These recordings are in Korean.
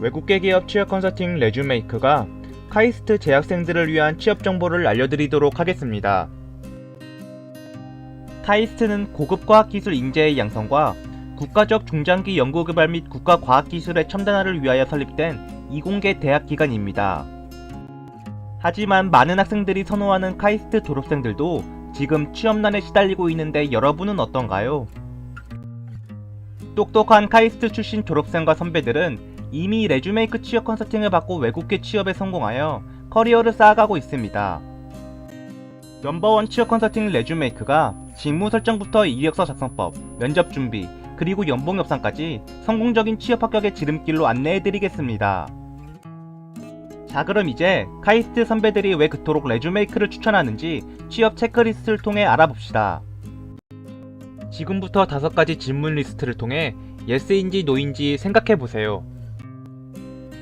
외국계 기업 취업 컨설팅 레주메이크가 카이스트 재학생들을 위한 취업 정보를 알려드리도록 하겠습니다. 카이스트는 고급 과학기술 인재의 양성과 국가적 중장기 연구개발 및 국가과학기술의 첨단화를 위하여 설립된 이공계 대학 기관입니다. 하지만 많은 학생들이 선호하는 카이스트 졸업생들도 지금 취업난에 시달리고 있는데 여러분은 어떤가요? 똑똑한 카이스트 출신 졸업생과 선배들은 이미 레주메이크 취업 컨설팅을 받고 외국계 취업에 성공하여 커리어를 쌓아가고 있습니다. 넘버원 취업 컨설팅 레주메이크가 직무 설정부터 이력서 작성법, 면접 준비, 그리고 연봉 협상까지 성공적인 취업 합격의 지름길로 안내해드리겠습니다. 자 그럼 이제 카이스트 선배들이 왜 그토록 레주메이크를 추천하는지 취업 체크리스트를 통해 알아봅시다. 지금부터 다섯 가지 질문 리스트를 통해 예스인지 노인지 생각해보세요.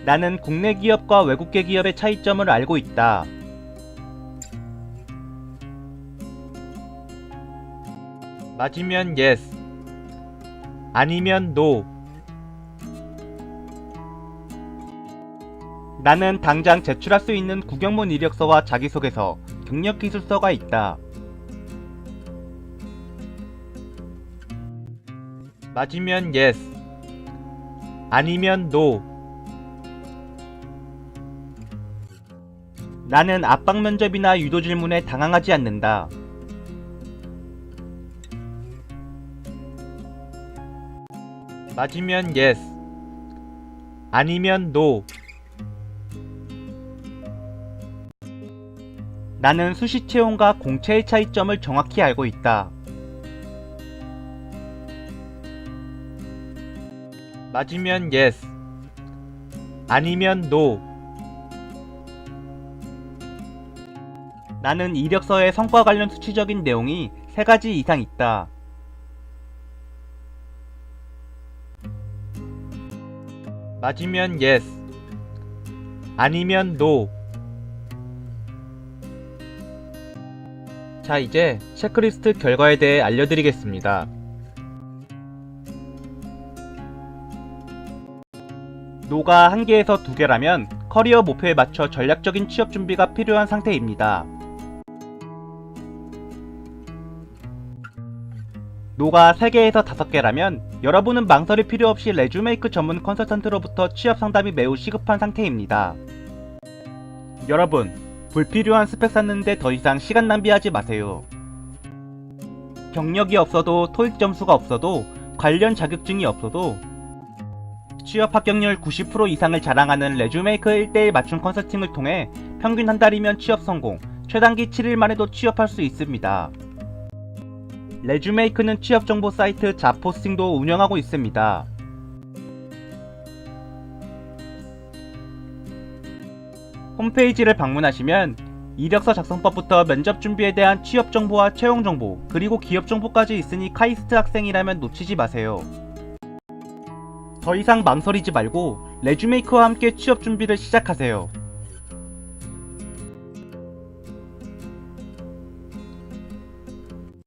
나는 국내 기업과 외국계 기업의 차이점을 알고 있다. 맞으면 yes, 아니면 no. 나는 당장 제출할 수 있는 국영문 이력서와 자기소개서, 경력 기술서가 있다. 맞으면 yes, 아니면 no. 나는 압박 면접이나 유도 질문에 당황하지 않는다. 맞으면 yes, 아니면 no. 나는 수시 채용과 공채의 차이점을 정확히 알고 있다. 맞으면 yes, 아니면 no. 나는 이력서에 성과 관련 수치적인 내용이 세 가지 이상 있다. 맞으면 yes, 아니면 no. 자, 이제 체크리스트 결과에 대해 알려드리겠습니다. 노가 한 개에서 두 개라면 커리어 목표에 맞춰 전략적인 취업 준비가 필요한 상태입니다. 노가 3개에서 5개라면 여러분은 망설일 필요 없이 레주메이크 전문 컨설턴트로부터 취업 상담이 매우 시급한 상태입니다. 여러분, 불필요한 스펙 쌓는데 더 이상 시간 낭비하지 마세요. 경력이 없어도 토익 점수가 없어도 관련 자격증이 없어도 취업 합격률 90% 이상을 자랑하는 레주메이크 1대1 맞춤 컨설팅을 통해 평균 한 달이면 취업 성공, 최단기 7일만 해도 취업할 수 있습니다. 레주메이크는 취업 정보 사이트 자포스팅도 운영하고 있습니다. 홈페이지를 방문하시면 이력서 작성법부터 면접 준비에 대한 취업 정보와 채용 정보, 그리고 기업 정보까지 있으니 카이스트 학생이라면 놓치지 마세요. 더 이상 망설이지 말고 레주메이크와 함께 취업 준비를 시작하세요.